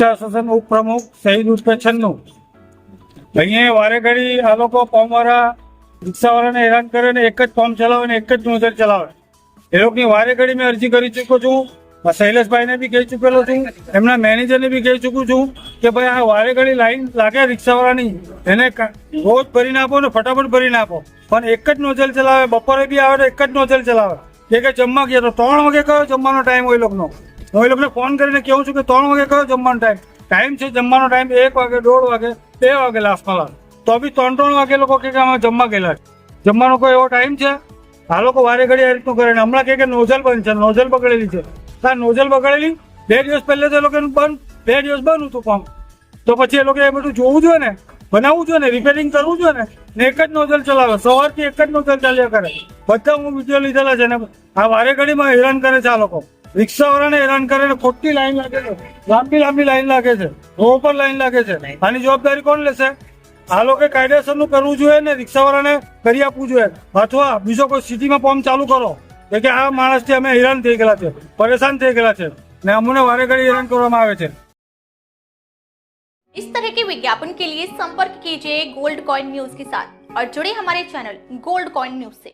Association ઉપપ્રમુખ શહીદ ઉર્ફે છન્નું. અહીંયા વારે ઘડી આ લોકો ફોર્મવાળા રિક્ષાવાળાને હેરાન કરે ને એક જ ફોર્મ ચલાવે ને એક જ નોઝલ ચલાવે. એ લોકોની વારે ઘડી મેં અરજી કરી ચૂક્યો છું. શૈલેષભાઈને બી કહી ચૂકેલો છું. એમના મેનેજરને બી કહી ચૂકું છું કે ભાઈ આ વારે ઘડી લાઈન લાગે રિક્ષાવાળાની. એને રોજ ભરીને આપો ને ફટાફટ ભરીને આપો. પણ એક જ નોઝલ ચલાવે, બપોરે બી આવે તો એક જ નોઝલ ચલાવે. કે કે જમવા ગયા તો, ત્રણ વાગે કયો જમવાનો ટાઈમ હોય લોકોનો? હું એ લોકોને ફોન કરીને કહું છું કે ત્રણ વાગે કયો જમવાનો ટાઈમ ટાઈમ છે, જમવાનો ટાઈમ એક વાગે, દોઢ વાગે, બે વાગે લાસ્ટમાં લાસ્ટ તો બી ત્રણ ત્રણ વાગે લોકો કે અમે જમવા ગયેલા જમવાનો કોઈ એવો ટાઈમ છે? આ લોકો વારે ઘડી આ રીતનું કરે ને હમણાં કે નોઝલ બંધ છે, નોઝલ બગડેલી છે. આ નોઝલ બગડેલી, બે દિવસ પહેલા તો એ લોકોનું બંધ, બે દિવસ બંધ હતું પંપ તો પછી એ લોકો એ બધું જોવું જોઈએ ને, બનાવવું જોઈએ ને રિપેરિંગ કરવું જોઈએ ને ને એક જ નોઝલ ચલાવે. સવારથી એક જ નોઝલ ચાલ્યા કરે. બધા હું વીડિયો લીધેલા છે ને, આ વારે ઘડીમાં હેરાન કરે છે આ લોકો. રિક્ષાવાળાને હેરાન કરે ને ખોટી લાઈન લાગે છે લાંબી લાંબી લાઈન લાગે છે રોડ પર લાઈન લાગે છે આની જવાબદારી કોણ લેશે આ લોકો કાયદેસરનું કરવું જોઈએ ને રિક્ષાવાળાને કરી આપવું જોઈએ અથવા બીજો કોઈ સિટીમાં પંપ ચાલુ કરો કે કે આ માણસથી અમે હેરાન થઈ ગયેલા છે પરેશાન થઈ ગયેલા છે ને અમને વારે ઘડી હેરાન કરવામાં આવે છે इस तरह के विज्ञापन के लिए संपर्क कीजिए गोल्ड कॉइन न्यूज के साथ और जुड़े हमारे चैनल गोल्ड कॉइन न्यूज से